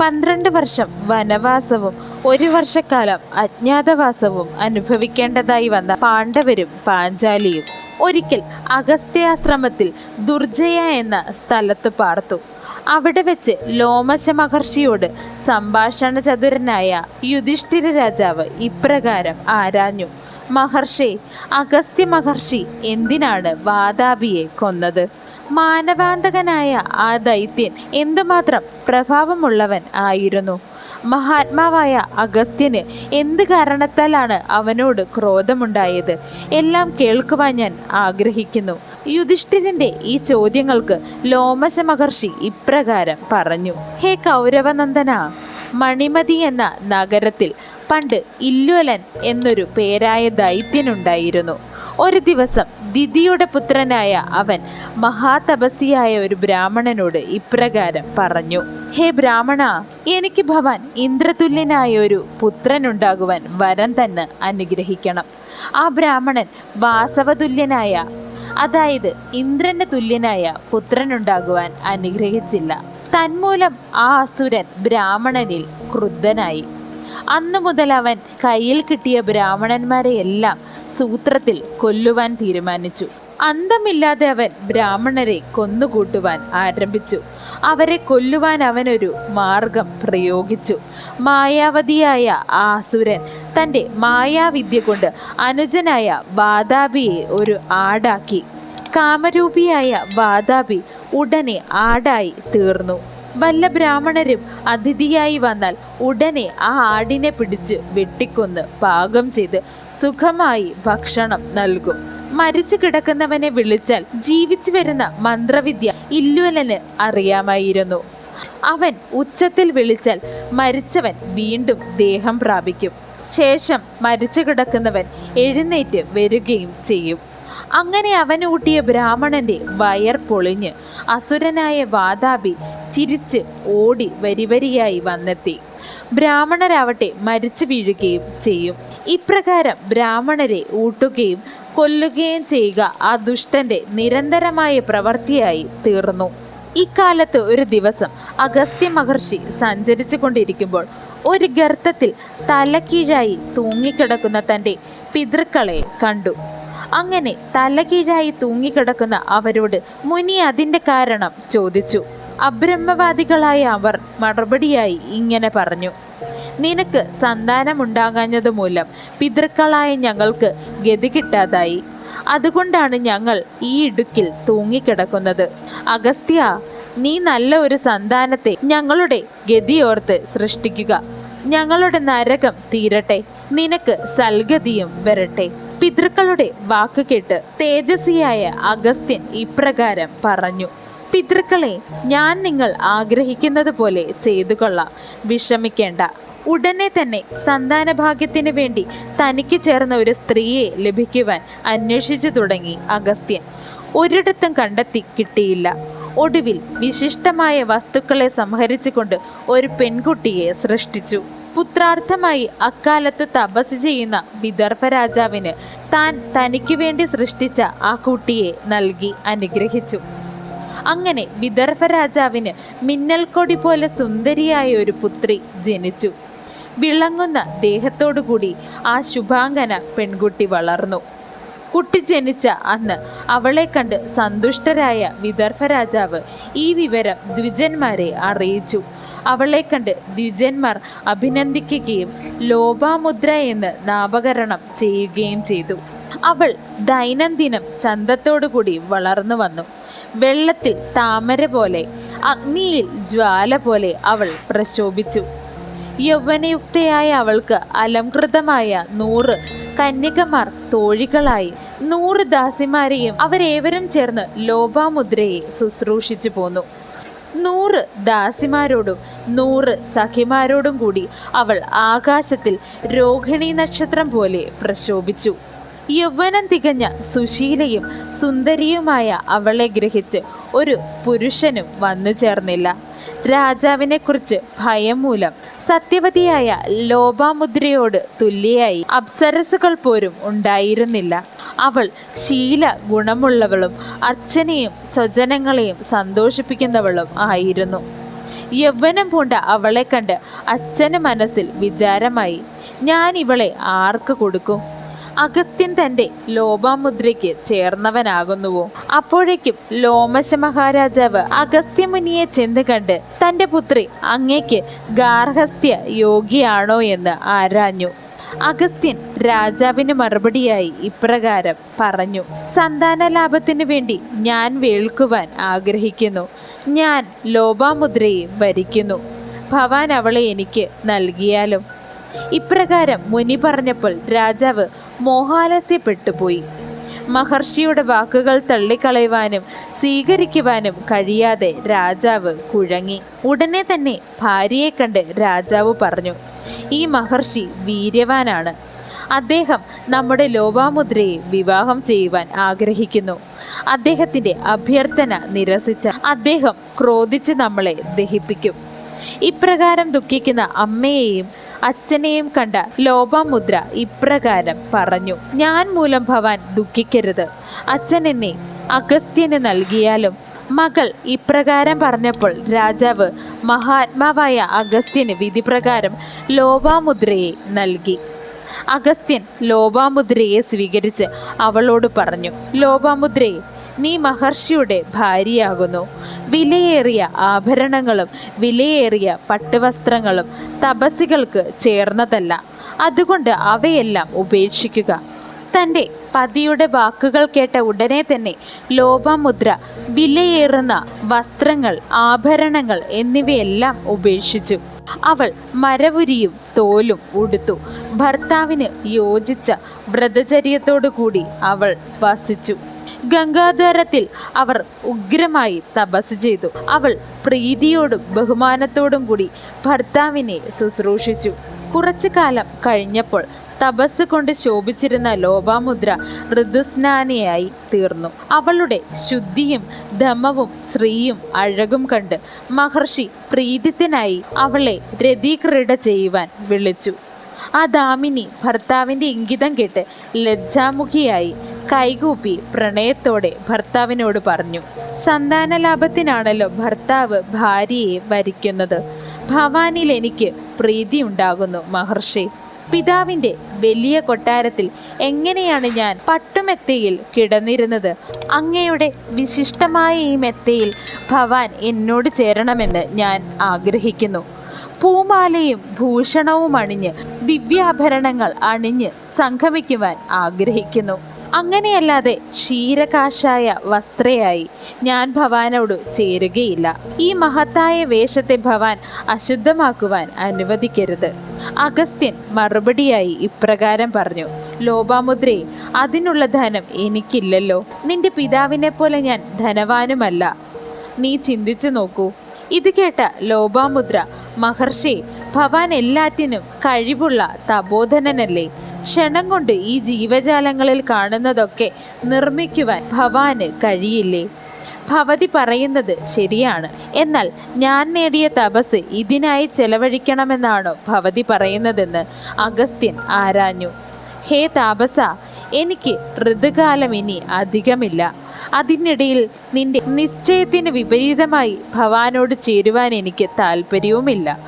പന്ത്രണ്ട് വർഷം വനവാസവും ഒരു വർഷക്കാലം അജ്ഞാതവാസവും അനുഭവിക്കേണ്ടതായി വന്ന പാണ്ഡവരും പാഞ്ചാലിയും ഒരിക്കൽ അഗസ്ത്യാശ്രമത്തിൽ ദുർജയ എന്ന സ്ഥലത്ത് പാർത്തു. അവിടെ വെച്ച് ലോമശ മഹർഷിയോട് സംഭാഷണ ചതുരനായ യുധിഷ്ഠിര രാജാവ് ഇപ്രകാരം ആരാഞ്ഞു. മഹർഷി അഗസ്ത്യ മഹർഷി എന്തിനാണ് വാതാപിയെ കൊന്നത്? മാനവാന്തകനായ ആ ദൈത്യൻ എന്തുമാത്രം പ്രഭാവമുള്ളവൻ ആയിരുന്നു. മഹാത്മാവായ അഗസ്ത്യന് എന്ത് കാരണത്താലാണ് അവനോട് ക്രോധമുണ്ടായത്? എല്ലാം കേൾക്കുവാൻ ഞാൻ ആഗ്രഹിക്കുന്നു. യുധിഷ്ഠിരന്റെ ഈ ചോദ്യങ്ങൾക്ക് ലോമശ മഹർഷി ഇപ്രകാരം പറഞ്ഞു. ഹേ കൗരവനന്ദന മണിമതി എന്ന നഗരത്തിൽ പണ്ട് ഇല്ലുവലൻ എന്നൊരു പേരായ ദൈത്യനുണ്ടായിരുന്നു ഒരു ദിവസം ദിതിയുടെ പുത്രനായ അവൻ മഹാതപസിയായ ഒരു ബ്രാഹ്മണനോട് ഇപ്രകാരം പറഞ്ഞു ഹേ ബ്രാഹ്മണ എനിക്ക് ഭവാൻ ഇന്ദ്രതുല്യനായ ഒരു പുത്രനുണ്ടാകുവാൻ വരം തന്നെ അനുഗ്രഹിക്കണം. ആ ബ്രാഹ്മണൻ വാസവതുല്യനായ അതായത് ഇന്ദ്രന് തുല്യനായ പുത്രനുണ്ടാകുവാൻ അനുഗ്രഹിച്ചില്ല. തന്മൂലം ആ അസുരൻ ബ്രാഹ്മണനിൽ ക്രുദ്ധനായി. അന്നു മുതൽ അവൻ കയ്യിൽ കിട്ടിയ ബ്രാഹ്മണന്മാരെയെല്ലാം സൂത്രത്തിൽ കൊല്ലുവാൻ തീരുമാനിച്ചു. അന്തമില്ലാതെ അവൻ ബ്രാഹ്മണരെ കൊന്നുകൂട്ടുവാൻ ആരംഭിച്ചു. അവരെ കൊല്ലുവാൻ അവനൊരു മാർഗം പ്രയോഗിച്ചു. മായാവതിയായ ആസുരൻ തന്റെ മായാവിദ്യ കൊണ്ട് അനുജനായ വാതാപിയെ ഒരു ആടാക്കി. കാമരൂപിയായ വാദാബി ഉടനെ ആടായി തീർന്നു. വല്ല ബ്രാഹ്മണരും അതിഥിയായി വന്നാൽ ഉടനെ ആ ആടിനെ പിടിച്ച് വെട്ടിക്കൊന്ന് പാകം ചെയ്ത് സുഖമായി ഭക്ഷണം നൽകും. മരിച്ചു കിടക്കുന്നവനെ വിളിച്ചാൽ ജീവിച്ചു വരുന്ന മന്ത്രവിദ്യ ഇല്ലുവലന് അറിയാമായിരുന്നു. അവൻ ഉച്ചത്തിൽ വിളിച്ചാൽ മരിച്ചവൻ വീണ്ടും ദേഹം പ്രാപിക്കും. ശേഷം മരിച്ചു കിടക്കുന്നവൻ എഴുന്നേറ്റ് വരികയും ചെയ്യും. അങ്ങനെ അവൻ ഊട്ടിയ ബ്രാഹ്മണന്റെ വയർ പൊളിഞ്ഞ് അസുരനായ വാതാപി ചിരിച്ച് ഓടി വരിവരിയായി വന്നെത്തി. ബ്രാഹ്മണരാവട്ടെ മരിച്ചു വീഴുകയും ചെയ്യും. ഇപ്രകാരം ബ്രാഹ്മണരെ ഊട്ടുകയും കൊല്ലുകയും ചെയ്യുക ആ ദുഷ്ടന്റെ നിരന്തരമായ പ്രവൃത്തിയായി തീർന്നു. ഇക്കാലത്ത് ഒരു ദിവസം അഗസ്ത്യ മഹർഷി സഞ്ചരിച്ചു കൊണ്ടിരിക്കുമ്പോൾ ഒരു ഗർത്തത്തിൽ തലക്കീഴായി തൂങ്ങിക്കിടക്കുന്ന തന്റെ പിതൃക്കളെ കണ്ടു. അങ്ങനെ തലകീഴായി തൂങ്ങിക്കിടക്കുന്ന അവരോട് മുനി അതിന്റെ കാരണം ചോദിച്ചു. അബ്രഹ്മവാദികളായ അവർ മറുപടിയായി ഇങ്ങനെ പറഞ്ഞു. നിനക്ക് സന്താനമുണ്ടാകാഞ്ഞത് മൂലം പിതൃക്കളായ ഞങ്ങൾക്ക് ഗതി കിട്ടാതായി. അതുകൊണ്ടാണ് ഞങ്ങൾ ഈ ഇടുക്കിൽ തൂങ്ങിക്കിടക്കുന്നത്. അഗസ്ത്യ നീ നല്ല ഒരു സന്താനത്തെ ഞങ്ങളുടെ ഗതിയോർത്ത് സൃഷ്ടിക്കുക. ഞങ്ങളുടെ നരകം തീരട്ടെ. നിനക്ക് സൽഗതിയും വരട്ടെ. പിതൃക്കളുടെ വാക്കുകേട്ട് തേജസ്വിയായ അഗസ്ത്യൻ ഇപ്രകാരം പറഞ്ഞു പിതൃക്കളെ ഞാൻ നിങ്ങൾ ആഗ്രഹിക്കുന്നത് പോലെ ചെയ്തു കൊള്ളാം വിഷമിക്കേണ്ട. ഉടനെ തന്നെ സന്താനഭാഗ്യത്തിന് വേണ്ടി തനിക്ക് ചേർന്ന ഒരു സ്ത്രീയെ ലഭിക്കുവാൻ അന്വേഷിച്ചു തുടങ്ങി അഗസ്ത്യൻ. ഒരിടത്തും കണ്ടെത്തി കിട്ടിയില്ല. ഒടുവിൽ വിശിഷ്ടമായ വസ്തുക്കളെ സംഹരിച്ചുകൊണ്ട് ഒരു പെൺകുട്ടിയെ സൃഷ്ടിച്ചു. പുത്രാർത്ഥമായി അക്കാലത്ത് തപസ് ചെയ്യുന്ന വിദർഭ രാജാവിന് താൻ തനിക്ക് വേണ്ടി സൃഷ്ടിച്ച ആ കുട്ടിയെ നൽകി അനുഗ്രഹിച്ചു. അങ്ങനെ വിദർഭ രാജാവിന് മിന്നൽക്കൊടി പോലെ സുന്ദരിയായ ഒരു പുത്രി ജനിച്ചു. വിളങ്ങുന്ന ദേഹത്തോടുകൂടി ആ ശുഭാംഗന പെൺകുട്ടി വളർന്നു. കുട്ടി ജനിച്ച അന്ന് അവളെ കണ്ട് സന്തുഷ്ടരായ വിദർഭ രാജാവ് ഈ വിവരം ദ്വിജന്മാരെ അറിയിച്ചു. അവളെ കണ്ട് ദ്വിജന്മാർ അഭിനന്ദിക്കുകയും ലോപാമുദ്ര എന്ന് നാമകരണം ചെയ്യുകയും ചെയ്തു. അവൾ ദൈനംദിനം ചന്തത്തോടുകൂടി വളർന്നു വന്നു. വെള്ളത്തിൽ താമര പോലെ അഗ്നിയിൽ ജ്വാല പോലെ അവൾ പ്രശോഭിച്ചു. യൗവനയുക്തയായ അവൾക്ക് അലംകൃതമായ നൂറ് കന്യകമാർ തോഴികളായി നൂറ് ദാസിമാരെയും അവരേവരും ചേർന്ന് ലോപാമുദ്രയെ ശുശ്രൂഷിച്ചു പോന്നു. നൂറ് ദാസിമാരോടും നൂറ് സഖിമാരോടും കൂടി അവൾ ആകാശത്തിൽ രോഹിണി നക്ഷത്രം പോലെ പ്രശോഭിച്ചു. യൗവനം തികഞ്ഞ സുശീലയും സുന്ദരിയുമായ അവളെ ഗ്രഹിച്ച് ഒരു പുരുഷനും വന്നു ചേർന്നില്ല. രാജാവിനെക്കുറിച്ച് ഭയം മൂലം സത്യവതിയായ ലോപാമുദ്രയോട് തുല്യയായി അപ്സരസുകൾ പോലും ഉണ്ടായിരുന്നില്ല. അവൾ ശീല ഗുണമുള്ളവളും അർച്ചനയും സ്വജനങ്ങളെയും സന്തോഷിപ്പിക്കുന്നവളും ആയിരുന്നു. യൗവനം പൂണ്ട അവളെ കണ്ട് അച്ഛന് മനസ്സിൽ വിചാരമായി ഞാൻ ഇവളെ ആർക്ക് കൊടുക്കും? അഗസ്ത്യൻ തന്റെ ലോപാമുദ്രയ്ക്ക് ചേർന്നവനാകുന്നുവോ? അപ്പോഴേക്കും ലോമശ മഹാരാജാവ് അഗസ്ത്യമുനിയെ ചെന്ന് കണ്ട് തന്റെ പുത്രി അങ്ങേക്ക് ഗാർഹസ്ഥ്യ യോഗിയാണോ എന്ന് ആരാഞ്ഞു. അഗസ്ത്യൻ രാജാവിന് മറുപടിയായി ഇപ്രകാരം പറഞ്ഞു സന്താന ലാഭത്തിനു വേണ്ടി ഞാൻ വേൾക്കുവാൻ ആഗ്രഹിക്കുന്നു. ഞാൻ ലോപാമുദ്രയെ ഭരിക്കുന്നു ഭവാൻ അവളെ എനിക്ക് നൽകിയാലും. ഇപ്രകാരം മുനി പറഞ്ഞപ്പോൾ രാജാവ് മോഹാലസ്യപ്പെട്ടുപോയി മഹർഷിയുടെ വാക്കുകൾ തള്ളിക്കളയുവാനും സ്വീകരിക്കുവാനും കഴിയാതെ രാജാവ് കുഴങ്ങി. ഉടനെ തന്നെ ഭാര്യയെ കണ്ട് രാജാവ് പറഞ്ഞു ഈ മഹർഷി വീര്യവാനാണ്. അദ്ദേഹം നമ്മുടെ ലോപാമുദ്രയെ വിവാഹം ചെയ്യുവാൻ ആഗ്രഹിക്കുന്നു. അദ്ദേഹത്തിന്റെ അഭ്യർത്ഥന നിരസിച്ച അദ്ദേഹം ക്രോധിച്ച് നമ്മളെ ദഹിപ്പിക്കും. ഇപ്രകാരം ദുഃഖിക്കുന്ന അമ്മയെയും അച്ഛനെയും കണ്ട ലോപാമുദ്ര ഇപ്രകാരം പറഞ്ഞു ഞാൻ മൂലം ഭവാൻ ദുഃഖിക്കരുത്. അച്ഛൻ എന്നെ അഗസ്ത്യന് നൽകിയാലും മകൾ ഇപ്രകാരം പറഞ്ഞപ്പോൾ രാജാവ് മഹാത്മാവായ അഗസ്ത്യന് വിധിപ്രകാരം ലോപാമുദ്രയെ നൽകി. അഗസ്ത്യൻ ലോപാമുദ്രയെ സ്വീകരിച്ച് അവളോട് പറഞ്ഞു ലോപാമുദ്രയെ നീ മഹർഷിയുടെ ഭാര്യയാകുന്നു. വിലയേറിയ ആഭരണങ്ങളും വിലയേറിയ പട്ടുവസ്ത്രങ്ങളും തപസികൾക്ക് ചേർന്നതല്ല. അതുകൊണ്ട് അവയെല്ലാം ഉപേക്ഷിക്കുക. തന്റെ പതിയുടെ വാക്കുകൾ കേട്ട ഉടനെ തന്നെ ലോപമുദ്ര വിലയേറുന്ന വസ്ത്രങ്ങൾ ആഭരണങ്ങൾ എന്നിവയെല്ലാം ഉപേക്ഷിച്ചു. അവൾ മരവുരിയും തോലും ഉടുത്തു. ഭർത്താവിന് യോജിച്ച വ്രതചര്യത്തോടുകൂടി അവൾ വസിച്ചു. ഗംഗാദ്വാരത്തിൽ അവർ ഉഗ്രമായി തപസ് ചെയ്തു. അവൾ പ്രീതിയോടും ബഹുമാനത്തോടും കൂടി ഭർത്താവിനെ ശുശ്രൂഷിച്ചു. കുറച്ചു കാലം കഴിഞ്ഞപ്പോൾ തപസ് കൊണ്ട് ശോഭിച്ചിരുന്ന ലോപാമുദ്ര ഋതുസ്നാനിയായി തീർന്നു. അവളുടെ ശുദ്ധിയും ധമവും ശ്രീയും അഴകും കണ്ട് മഹർഷി പ്രീതിത്തിനായി അവളെ രതിക്രീഡ ചെയ്യുവാൻ വിളിച്ചു. ആ ദാമിനി ഭർത്താവിന്റെ ഇംഗിതം കേട്ട് ലജ്ജാമുഖിയായി കൈകൂപ്പി പ്രണയത്തോടെ ഭർത്താവിനോട് പറഞ്ഞു സന്താനലാഭത്തിനാണല്ലോ ഭർത്താവ് ഭാര്യയെ വരിക്കുന്നത്. ഭവാനിൽ എനിക്ക് പ്രീതി ഉണ്ടാകുന്നു മഹർഷി. പിതാവിന്റെ വലിയ കൊട്ടാരത്തിൽ എങ്ങനെയാണ് ഞാൻ പട്ടുമെത്തയിൽ കിടന്നിരുന്നത്? അങ്ങയുടെ വിശിഷ്ടമായ ഈ മെത്തയിൽ ഭവാൻ എന്നോട് ചേരണമെന്ന് ഞാൻ ആഗ്രഹിക്കുന്നു. പൂമാലയും ഭൂഷണവും അണിഞ്ഞ് ദിവ്യാഭരണങ്ങൾ അണിഞ്ഞ് സംഗമിക്കുവാൻ ആഗ്രഹിക്കുന്നു. അങ്ങനെയല്ലാതെ ക്ഷീരകാഷായ വസ്ത്രയായി ഞാൻ ഭവാനോട് ചേരുകയില്ല. ഈ മഹത്തായ വേഷത്തെ ഭവാൻ അശുദ്ധമാക്കുവാൻ അനുവദിക്കരുത്. അഗസ്ത്യൻ മറുപടിയായി ഇപ്രകാരം പറഞ്ഞു ലോപാമുദ്രയെ അതിനുള്ള ധനം എനിക്കില്ലല്ലോ. നിന്റെ പിതാവിനെ പോലെ ഞാൻ ധനവാനുമല്ല. നീ ചിന്തിച്ചു നോക്കൂ. ഇത് കേട്ട ലോപാമുദ്ര മഹർഷി ഭവാൻ എല്ലാറ്റിനും കഴിവുള്ള തപോധനനല്ലേ? ക്ഷണം കൊണ്ട് ഈ ജീവജാലങ്ങളിൽ കാണുന്നതൊക്കെ നിർമ്മിക്കുവാൻ ഭവാന് കഴിയില്ലേ? ഭവതി പറയുന്നത് ശരിയാണ്. എന്നാൽ ഞാൻ നേടിയ തപസ് ഇതിനായി ചെലവഴിക്കണമെന്നാണോ ഭവതി പറയുന്നതെന്ന് അഗസ്ത്യൻ ആരാഞ്ഞു. ഹേ താപസ എനിക്ക് ഋതുകാലം ഇനി അധികമില്ല. അതിനിടയിൽ നിന്റെ നിശ്ചയത്തിന് വിപരീതമായി ഭവാനോട് ചേരുവാൻ എനിക്ക് താല്പര്യവുമില്ല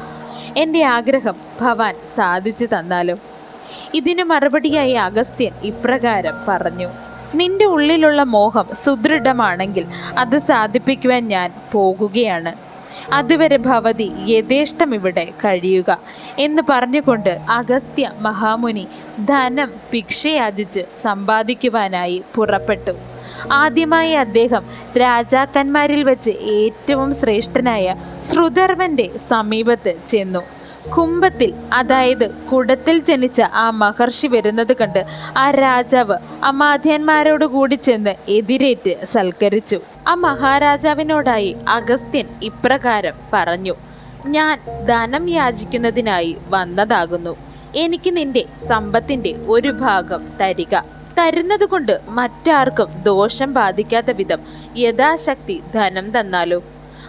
എന്റെ ആഗ്രഹം ഭവാൻ സാധിച്ചു തന്നാലും ഇതിന് മറുപടിയായി അഗസ്ത്യൻ ഇപ്രകാരം പറഞ്ഞു നിന്റെ ഉള്ളിലുള്ള മോഹം സുദൃഢമാണെങ്കിൽ അത് സാധിപ്പിക്കുവാൻ ഞാൻ പോകുകയാണ്. അതുവരെ ഭവതി യഥേഷ്ടം ഇവിടെ കഴിയുക എന്ന് പറഞ്ഞുകൊണ്ട് അഗസ്ത്യ മഹാമുനി ധനം ഭിക്ഷയാചിച്ച് സമ്പാദിക്കുവാനായി പുറപ്പെട്ടു. ആദ്യമായി അദ്ദേഹം രാജാക്കന്മാരിൽ വെച്ച് ഏറ്റവും ശ്രേഷ്ഠനായ ശ്രുതർവന്റെ സമീപത്ത് ചെന്നു. കുംഭത്തിൽ അതായത് കുടത്തിൽ ജനിച്ച ആ മഹർഷി വരുന്നത് കണ്ട് ആ രാജാവ് അമാധ്യന്മാരോട് കൂടി ചെന്ന് എതിരേറ്റ് സൽക്കരിച്ചു. ആ മഹാരാജാവിനോടായി അഗസ്ത്യൻ ഇപ്രകാരം പറഞ്ഞു ഞാൻ ധനം യാചിക്കുന്നതിനായി വന്നതാകുന്നു. എനിക്ക് നിന്റെ സമ്പത്തിന്റെ ഒരു ഭാഗം തരിക. തരുന്നതുകൊണ്ട് മറ്റാർക്കും ദോഷം ബാധിക്കാത്ത വിധം യഥാശക്തി ധനം തന്നാലോ?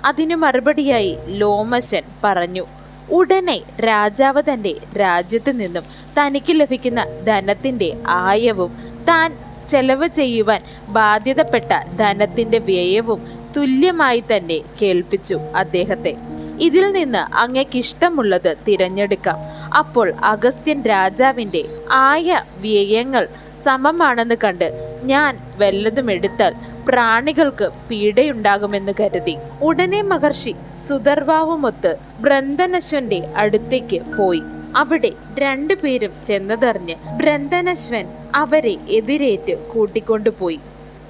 അതിനു മറുപടിയായി ലോമശൻ പറഞ്ഞു ഉടനെ രാജാവ് തന്റെ രാജ്യത്ത് നിന്നും തനിക്ക് ലഭിക്കുന്ന ധനത്തിന്റെ ആയവും താൻ ചെലവ് ചെയ്യുവാൻ ബാധ്യതപ്പെട്ട ധനത്തിന്റെ വ്യയവും തുല്യമായി തന്നെ കേൾപ്പിച്ചു അദ്ദേഹത്തെ. ഇതിൽ നിന്ന് അങ്ങയ്ക്ക് ഇഷ്ടമുള്ളത് തിരഞ്ഞെടുക്കാം. അപ്പോൾ അഗസ്ത്യൻ രാജാവിന്റെ ആയ വ്യയങ്ങൾ സമമാണെന്ന് കണ്ട് ഞാൻ വല്ലതും എടുത്താൽ പ്രാണികൾക്ക് പീഡയുണ്ടാകുമെന്ന് കരുതി. ഉടനെ മഹർഷി സുധർവാവുമൊത്ത് ബ്രന്ദനശ്വന്റെ അടുത്തേക്ക് പോയി. അവിടെ രണ്ടുപേരും ചെന്നതറിഞ്ഞ് ബ്രന്ദനശ്വൻ അവരെ എതിരേറ്റ് കൂട്ടിക്കൊണ്ടുപോയി.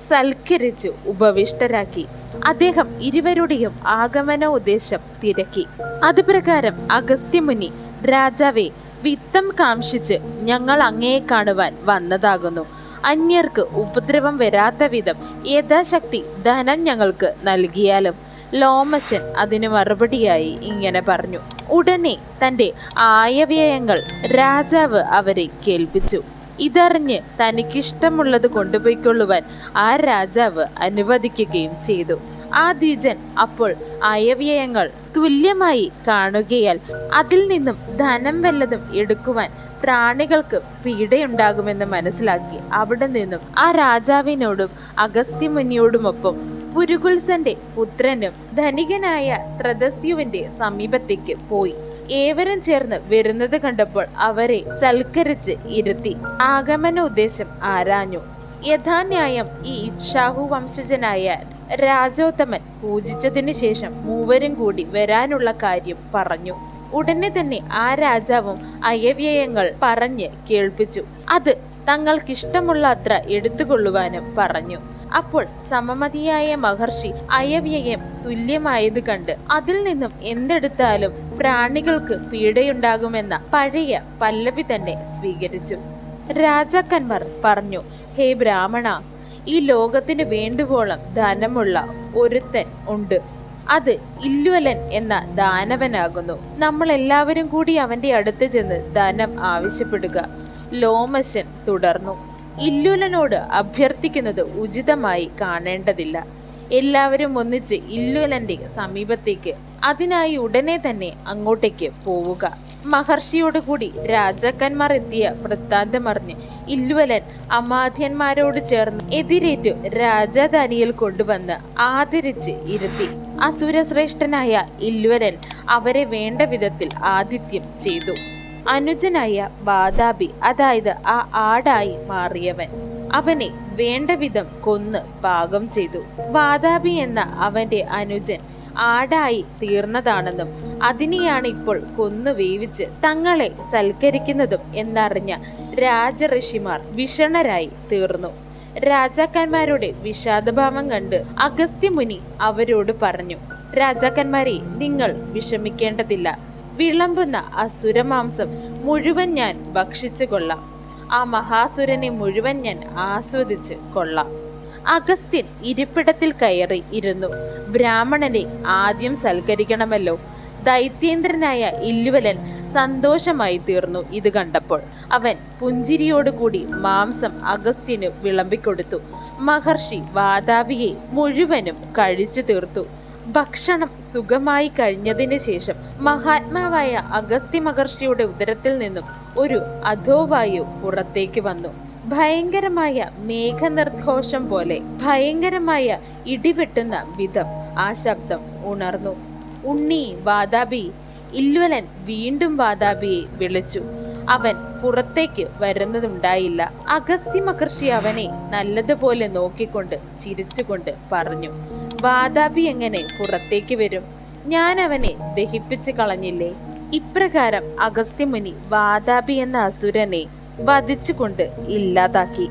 സൽക്കരിച്ചു ഉപവിഷ്ടരാക്കി. അദ്ദേഹം ഇരുവരുടെയും ആഗമന ഉദ്ദേശം തിരക്കി. അതുപ്രകാരം അഗസ്ത്യമുനി രാജാവെ വിത്തം കാംക്ഷിച്ച് ഞങ്ങൾ അങ്ങയെ കാണുവാൻ വന്നതാകുന്നു. അന്യർക്ക് ഉപദ്രവം വരാത്ത വിധം യഥാശക്തി ധനം ഞങ്ങൾക്ക് നൽകിയാലും ലോമശൻ അതിന് മറുപടിയായി ഇങ്ങനെ പറഞ്ഞു. ഉടനെ തന്റെ ആയവ്യയങ്ങൾ രാജാവ് അവരെ കേൾപ്പിച്ചു. ഇതറിഞ്ഞ് തനിക്കിഷ്ടമുള്ളത് കൊണ്ടുപോയിക്കൊള്ളുവാൻ ആ രാജാവ് അനുവദിക്കുകയും ചെയ്തു. ആ ദ്വിജൻ അപ്പോൾ അയവ്യയങ്ങൾ തുല്യമായി കാണുകയാൽ അതിൽ നിന്നും ധനം വല്ലതും എടുക്കുവാൻ പ്രാണികൾക്ക് പീഡയുണ്ടാകുമെന്ന് മനസ്സിലാക്കി അവിടെ നിന്നും ആ രാജാവിനോടും അഗസ്ത്യമുനിയോടുമൊപ്പം പുരുകുൽസന്റെ പുത്രനും ധനികനായ ത്രദസ്യുവിന്റെ സമീപത്തേക്ക് പോയി. ഏവരും ചേർന്ന് വരുന്നത് കണ്ടപ്പോൾ അവരെ സൽക്കരിച്ച് ഇരുത്തി ആഗമന ഉദ്ദേശം ആരാഞ്ഞു. യഥാന്യായം ഈ ഇക്ഷാഹു വംശജനായ രാജോത്തമൻ പൂജിച്ചതിന് ശേഷം മൂവരും കൂടി വരാനുള്ള കാര്യം പറഞ്ഞു. ഉടനെ തന്നെ ആ രാജാവും അയവ്യയങ്ങൾ പറഞ്ഞ് കേൾപ്പിച്ചു. അത് തങ്ങൾക്കിഷ്ടമുള്ള അത്ര എടുത്തുകൊള്ളുവാനും പറഞ്ഞു. അപ്പോൾ സമമതിയായ മഹർഷി അയവ്യയം തുല്യമായത് കണ്ട് അതിൽ നിന്നും എന്തെടുത്താലും പ്രാണികൾക്ക് പീഡയുണ്ടാകുമെന്ന പഴയ പല്ലവി തന്നെ സ്വീകരിച്ചു. രാജാക്കന്മാർ പറഞ്ഞു ഹേ ബ്രാഹ്മണ ഈ ലോകത്തിന് വേണ്ടുവോളം ധനമുള്ള ഒരുത്തൻ ഉണ്ട്. അത് ഇല്ലുവലൻ എന്ന ദാനവനാകുന്നു. നമ്മൾ എല്ലാവരും കൂടി അവന്റെ അടുത്ത് ചെന്ന് ധനം ആവശ്യപ്പെടുക. ലോമശൻ തുടർന്നു. ഇല്ലുലനോട് അഭ്യർത്ഥിക്കുന്നത് ഉചിതമായി കാണേണ്ടതില്ല. എല്ലാവരും ഒന്നിച്ച് ഇല്ലുലന്റെ സമീപത്തേക്ക് അതിനായി ഉടനെ തന്നെ അങ്ങോട്ടേക്ക് പോവുക. മഹർഷിയോട് കൂടി രാജാക്കന്മാർ എത്തിയ വൃത്താന്തമറിഞ്ഞ് ഇല്ലുവലൻ അമാധ്യന്മാരോട് ചേർന്ന് എതിരേറ്റു രാജധാനിയിൽ കൊണ്ടുവന്ന് ആദരിച്ച് ഇരുത്തി. അസുരശ്രേഷ്ഠനായ ഇല്ലുവലൻ അവരെ വേണ്ട വിധത്തിൽ ആതിഥ്യം ചെയ്തു. അനുജനായ ബാദാബി അതായത് ആ ആടായി മാറിയവൻ അവനെ വേണ്ട വിധം കൊന്ന് പാകം ചെയ്തു. വാദാബി എന്ന അവന്റെ അനുജൻ ആടായി തീർന്നതാണെന്നും അതിനെയാണ് ഇപ്പോൾ കൊന്നു വേവിച്ച് തങ്ങളെ സൽക്കരിക്കുന്നതും എന്നറിഞ്ഞ രാജഋഷിമാർ വിഷണരായി തീർന്നു. രാജാക്കന്മാരുടെ വിഷാദഭാവം കണ്ട് അഗസ്ത്യമുനി അവരോട് പറഞ്ഞു രാജാക്കന്മാരെ നിങ്ങൾ വിഷമിക്കേണ്ടതില്ല. വിളമ്പുന്ന അസുരമാംസം മുഴുവൻ ഞാൻ ഭക്ഷിച്ചു കൊള്ളാം. ആ മഹാസുരനെ മുഴുവൻ ഞാൻ ആസ്വദിച്ച് കൊള്ളാം. അഗസ്ത്യൻ ഇരിപ്പിടത്തിൽ കയറി ഇരുന്നു. ബ്രാഹ്മണനെ ആദ്യം സൽക്കരിക്കണമല്ലോ. ദൈത്യേന്ദ്രനായ ഇല്ലുവലൻ സന്തോഷമായി തീർന്നു ഇത് കണ്ടപ്പോൾ. അവൻ പുഞ്ചിരിയോടുകൂടി മാംസം അഗസ്ത്യന് വിളമ്പിക്കൊടുത്തു. മഹർഷി വാതാവിയെ മുഴുവനും കഴിച്ചു തീർത്തു. ഭക്ഷണം സുഖമായി കഴിഞ്ഞതിന് ശേഷം മഹാത്മാവായ അഗസ്ത്യ മഹർഷിയുടെ ഉദരത്തിൽ നിന്നും ഒരു അധോവായു പുറത്തേക്ക് വന്നു. ഭയങ്കരമായ മേഘനിർഘോഷം പോലെ ഭയങ്കരമായ ഇടിവെട്ടുന്ന വിധം ആ ശബ്ദം ഉണർന്നു. ഉണ്ണി വാതാബി ഇല്വലൻ വീണ്ടും വാതാബിയെ വിളിച്ചു. അവൻ പുറത്തേക്ക് വരുന്നതുണ്ടായില്ല. അഗസ്ത്യ മഹർഷി അവനെ നല്ലതുപോലെ നോക്കിക്കൊണ്ട് ചിരിച്ചുകൊണ്ട് പറഞ്ഞു വാതാബി എങ്ങനെ പുറത്തേക്ക് വരും? ഞാൻ അവനെ ദഹിപ്പിച്ചു കളഞ്ഞില്ലേ? ഇപ്രകാരം അഗസ്ത്യമുനി വാതാബി എന്ന അസുരനെ വധിച്ചുകൊണ്ട് ഇല്ലാതാക്കി.